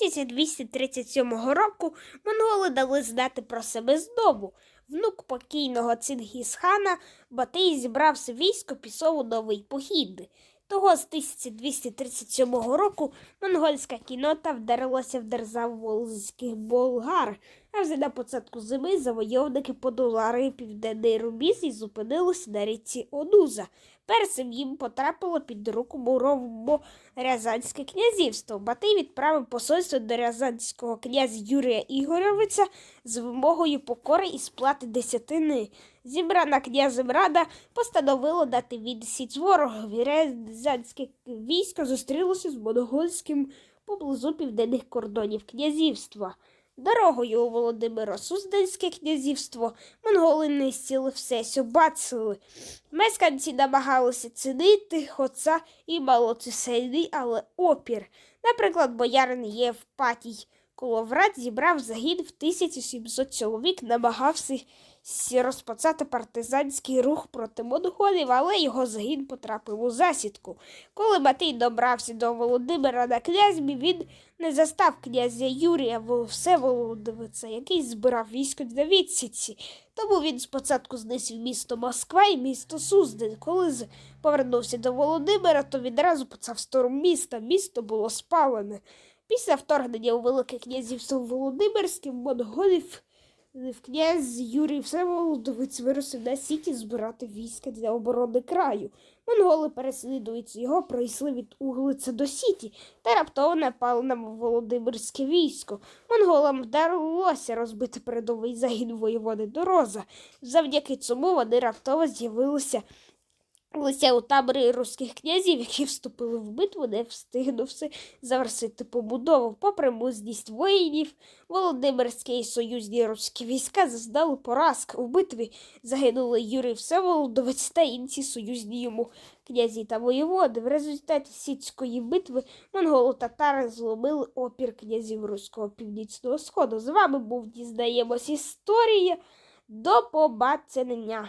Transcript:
1237 року монголи дали знати про себе знову. Внук покійного Цингісхана Батий зібрав військо пішов у новий похід. Того з 1237 року монгольська кінота вдарилася в державу волзьких болгар, а вже на початку зими завойовники подолали південний рубіж і зупинилися на річці Онуза. Першим їм потрапило під руку мурово Рязанське князівство. Батий відправив посольство до Рязанського князя Юрія Ігоровича з вимогою покори і сплати десятини. Зібрана князем рада постановила дати відсіч ворогові. Рязанське військо зустрілося з монгольським поблизу південних кордонів князівства. Дорогою у Володимиро Суздальське князівство монголи нищили все, сюбацили. Мешканці намагалися цінити, хоча і мало чисельний, але опір. Наприклад, боярин Євпатій Коловрат зібрав загін в 1700 чоловік, намагався розпочати партизанський рух проти монголів, але його загін потрапив у засідку. Коли Батий добрався до Володимира на князьмі, він не застав князя Юрія Вол- Всеволодовиця, який збирав військо для відсічі. Тому він спочатку знисів місто Москва і місто Суздаль. Коли повернувся до Володимира, то відразу почав штурм міста. Місто було спалене. Після вторгнення у Велике князівство Володимирське монголів князь Юрій Всеволодовець вирусив на сіті збирати війська для оборони краю. Монголи, переслідуючи його, пройшли від Углиця до Сіті та раптово напали на Володимирське військо. Монголам вдалося розбити передовий загін воєводи Дороза. Завдяки цьому вони раптово з'явилися лише у таборі руських князів, які вступили в битву, не встигнувши завершити побудову. Попри мужність воїнів, Володимирські і союзні руські війська зазнали поразки. У битві загинули Юрій Всеволодовець та інші союзні йому князі та воєводи. В результаті сіцької битви монголо-татари зломили опір князів Руського північного сходу. З вами був Дізнаємось історія. До побачення!